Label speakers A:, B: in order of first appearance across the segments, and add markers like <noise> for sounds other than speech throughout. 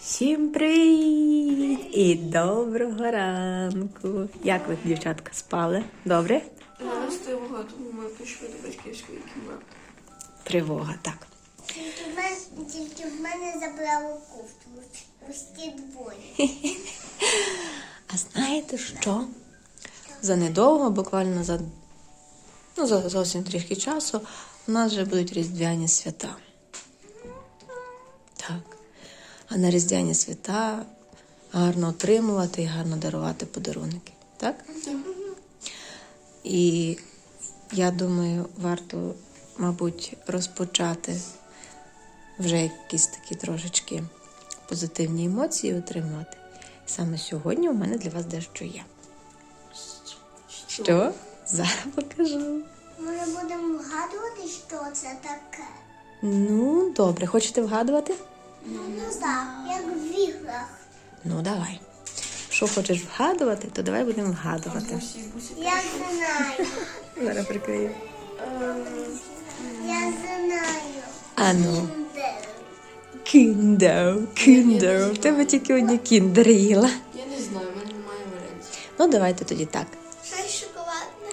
A: Всім привіт і доброго ранку. Як ви, дівчатка, спали? Добре?
B: Зараз тривога, тому ми пішли до батьківської кімнати.
A: Тривога, так.
C: Мене, тільки в мене забрали кофту. Ті двоє.
A: А знаєте що? За недовго, буквально за, ну, за зовсім трішки часу, у нас вже будуть різдвяні свята. Так. А на різдвяні свята гарно отримувати і гарно дарувати подарунки. Так? І я думаю, варто, мабуть, розпочати вже якісь такі трошечки позитивні емоції отримати. Саме сьогодні у мене для вас дещо є. Що? Зараз <laughs> покажу.
C: Ми будемо вгадувати, що це таке.
A: Ну, добре, хочете вгадувати?
C: Ну так, як в іграх.
A: Ну, давай. Що хочеш вгадувати, то давай будемо вгадувати.
C: Я знаю.
A: Зараз прикрию.
C: Я знаю.
A: А ну.
C: Де?
A: Кіндер, кіндер. В тебе тільки одні кіндер їла.
B: Я не знаю, в мене немає варіантів.
A: Ну, давайте тоді так.
C: Щось шоколадне.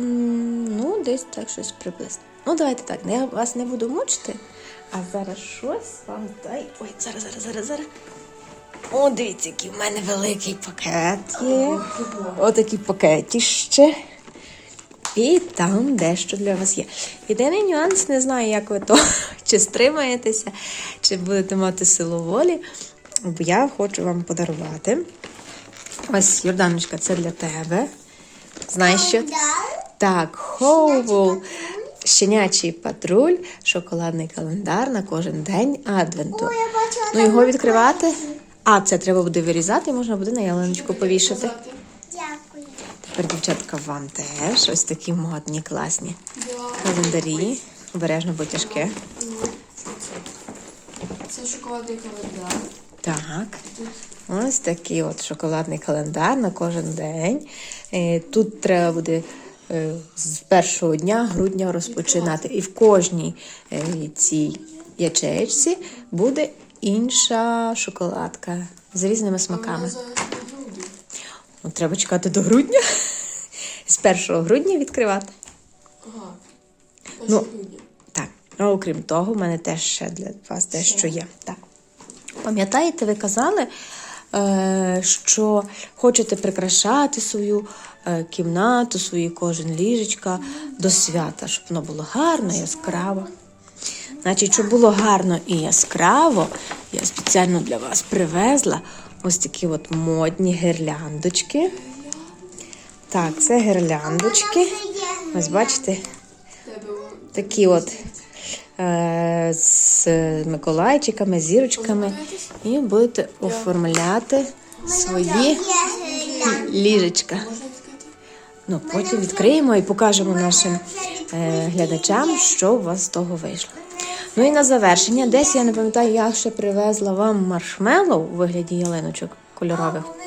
A: М, Ну, десь так щось приблизно. Ну, давайте так. Я вас не буду мучити, а зараз щось вам дай. Ой, зараз, зараз, зараз, зараз. О, дивіться, який в мене великий пакет є. Отакий пакетіще. І там дещо для вас є. Єдиний нюанс, не знаю, як ви то <laughs> чи стримаєтеся, чи будете мати силу волі. Бо я хочу вам подарувати. Ось, Йорданочка, це для тебе. Знаєш що? Так, Хоувул, щенячий патруль, шоколадний календар на кожен день адвенту.
C: О, я бачила
A: Ну, його відкривати. А, це треба буде вирізати можна буде на ялиночку повішати. Тепер, дівчатка, вам теж ось такі модні, класні календарі. Обережно, бо тяжке.
B: Це шоколадний календар.
A: Так. Ось такий от шоколадний календар на кожен день. Е, Тут треба буде е, з першого дня грудня розпочинати. І в кожній е, цій ячеєчці буде інша шоколадка з різними смаками. Ну, треба чекати до грудня. З 1 грудня відкривати.
B: Ага.
A: Ну.
B: Грудня.
A: Так, а окрім того, в мене теж ще для вас дещо є. Так. Пам'ятаєте, ви казали, е, що хочете прикрашати свою е, кімнату, свої кожен ліжечка до свята, щоб воно було гарно, яскраво. Значить, щоб було гарно і яскраво, я спеціально для вас привезла ось такі от модні гірляндочки. Так, це гірляндочки. Ось бачите, такі от е, з Миколайчиками, зірочками. І будете оформляти свої ліжечка. Ну, потім відкриємо і покажемо нашим е, глядачам, що у вас з того вийшло. Ну і на завершення, десь я не пам'ятаю, я ще привезла вам маршмеллоу у вигляді ялиночок кольорових.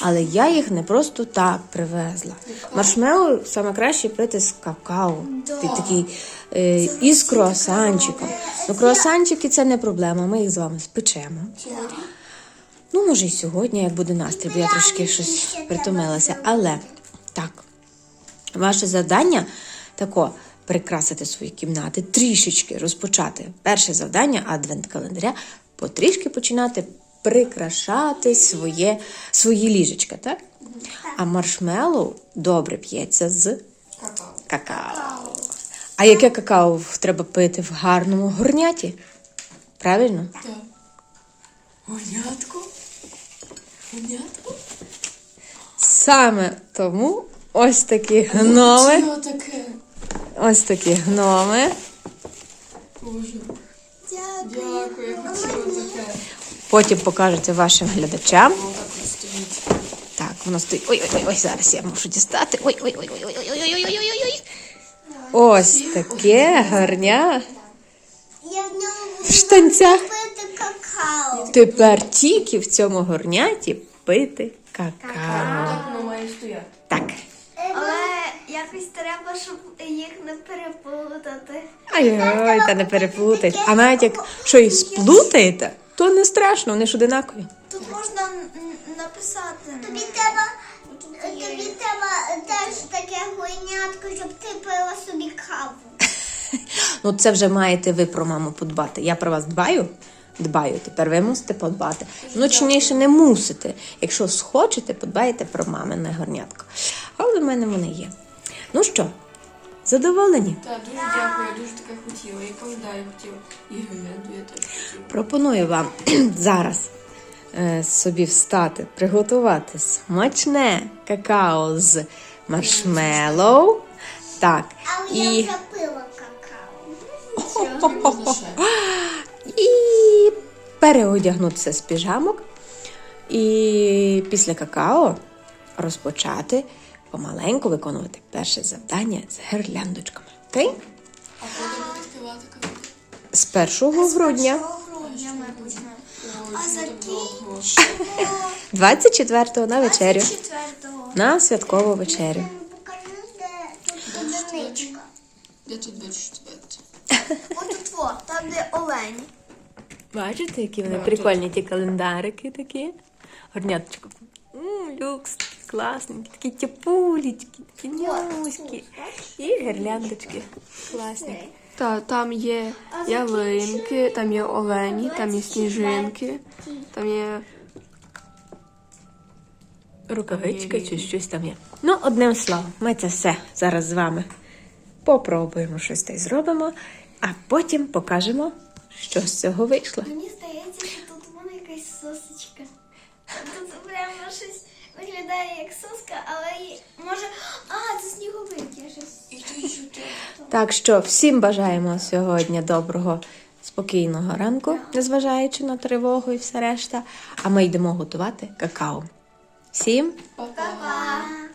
A: Але я їх не просто так привезла. Маршмеллоу саме краще пити з какао. Ти такий е, і з круасанчиком. Ну, круасанчики це не проблема, ми їх з вами спечемо. Ну, може, і сьогодні, як буде настрій, бо я трошки щось притомилася. Але так, ваше завдання тако прикрасити свої кімнати, трішечки розпочати. Перше завдання адвент-календаря потрішки починати прикрашати своє, свої ліжечка, так? А маршмеллоу добре п'ється з
B: Какао.
A: какао. А яке какао треба пити в гарному горняті? Правильно?
B: Так. Гонятко? Гонятко?
A: Саме тому ось такі гноми.
B: Що таке?
A: Ось такі гноми.
B: Боже.
C: Дякую.
B: Дякую, я хотіла таке.
A: Потім покажете вашим глядачам.
B: Так
A: воно стоїть. Ой, ой, ой, ой, зараз я мушу дістати. Ой, ой, ой, ой, ой, ой, ой, ой, ой, ой, ой. Ось таке гарня
C: в
A: штанцях. Тепер тільки в цьому горняті пити какао.
B: Так воно має стояти.
A: Так.
C: Але якось треба, щоб їх не переплутати.
A: Ай-ой, та не переплутайте. А навіть як щось сплутаєте, то не страшно, вони ж одинакові.
C: Тут можна написати. Тобі треба, тобі треба теж таке гойнятко, щоб ти пила собі каву. <laughs>
A: Ну, це вже маєте ви про маму подбати. Я про вас дбаю. Дбаю, тепер ви мусите подбати. Ну, чинніше не мусите. Якщо схочете, подбайте про мамине горнятко. Але в мене вони є. Ну що, задоволені?
B: Так, дуже дякую, я дуже таке хотіла. Я пам'ятаю, хотіла. І я теж хотіла.
A: Пропоную вам <clears throat> зараз е, собі встати, приготувати смачне какао з маршмеллоу. Так,
C: Але я
A: і,
C: вже пила какао.
A: І переодягнутися з піжамок. І після какао розпочати помаленьку виконувати перше завдання з гирляндочками. Окей?
B: А коли каву?
A: З 1 грудня,
C: грудня ми почнемо. А закінчимо
A: 24-го на вечерю.
C: 24-го.
A: На святкову вечерю.
C: Покажи, де тут одиничка.
B: Де тут 24?
C: Отут во, там де олені.
A: Бачите, які вони прикольні ті календарики такі. Горняточко. Люкс, класненькі, такі тяпулечки, такі нюські. І гірляндочки. Класні.
B: Та, там є ялинки, там є олені, там є сніжинки, там є
A: Рукавичка чи щось там є. Ну, одним словом, ми це все зараз з вами попробуємо щось та й зробимо, а потім покажемо, що з цього вийшло.
C: Мені здається, що тут вона якась сосочка. Тут прямо щось виглядає як соска, але може. А, це сніговик, я щось.
A: Так що всім бажаємо сьогодні доброго, спокійного ранку, незважаючи на тривогу і все решта. А ми йдемо готувати какао. Всім
B: папа.
C: Па-па.